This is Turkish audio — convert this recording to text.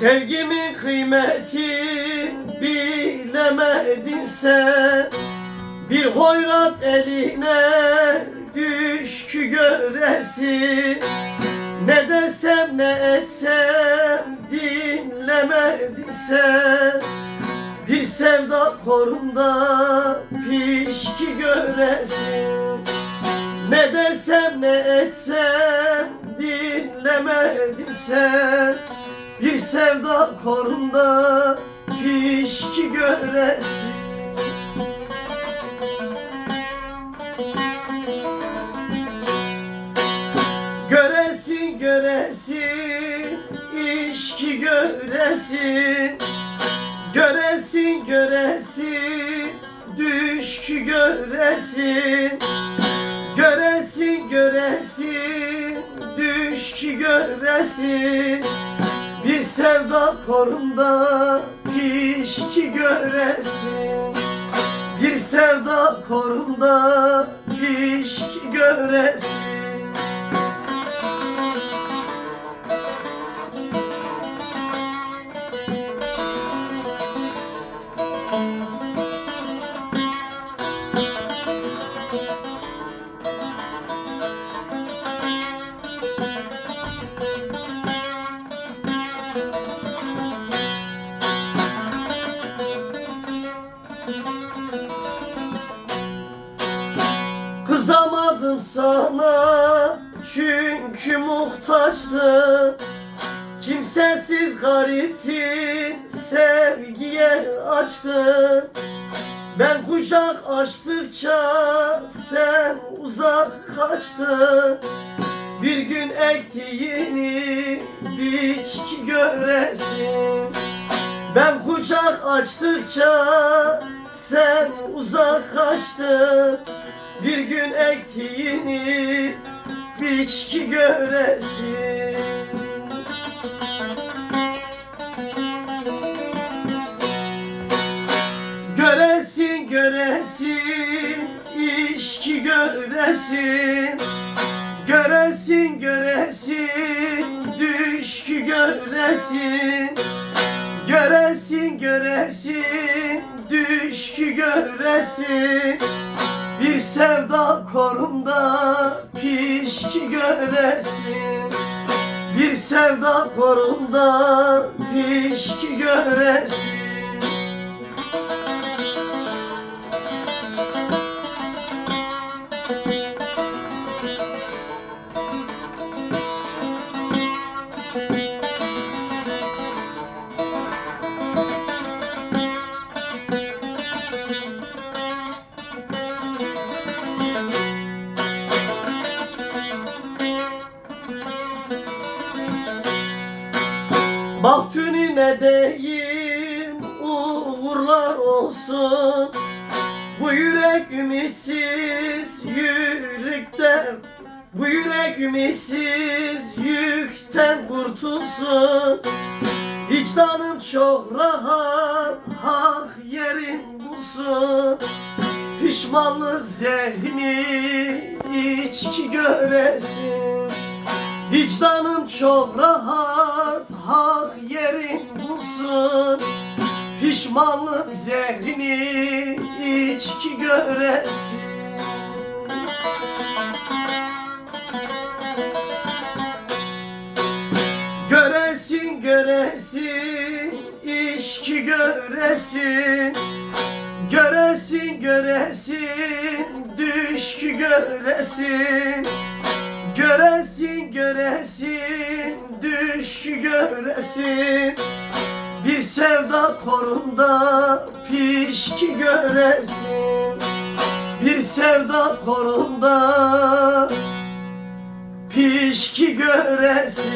Sevgimin kıymeti bilemedin sen Bir hoyrat eline düşkü göresin Ne desem ne etsem dinlemedin sen Bir sevda korunda pişki göresin Ne desem ne etsem dinlemedin sen Bir sevda korunda pişki göresin Göresin göresin işki göresin Göresin göresin düşkü göresin Göresin göresin düşkü göresin Bir sevda korunda pişki göresin. Bir sevda korunda pişki göresin sana çünkü muhtaçtın Kimsesiz gariptin sevgiye açtın Ben kucak açtıkça sen uzak kaçtın Bir gün ektiğini biçki göresin. Ben kucak açtıkça sen uzak kaçtın bir gün ektiğini biçki göresin Göresin göresin işki göresin. Göresin göresin düşkü göresin. Göresin göresin düşkü göresin Bir sevda korunda pişki göresin Bir sevda korunda pişki göresin tününe deyim uğurlar olsun. Bu yürek ümitsiz yürekten Bu yürek ümitsiz yükten kurtulsun. Vicdanım çok rahat hak yerin bulsun. Pişmanlık zehrini içki göresin. Vicdanım çok rahat hak Pişmanlık zehrini içki göresin Göresin göresin içki göresin. Göresin göresin düşkü göresin. Göresin göresin düşkü göresin Bir sevda korunda pişki göresin. Bir sevda korunda pişki göresin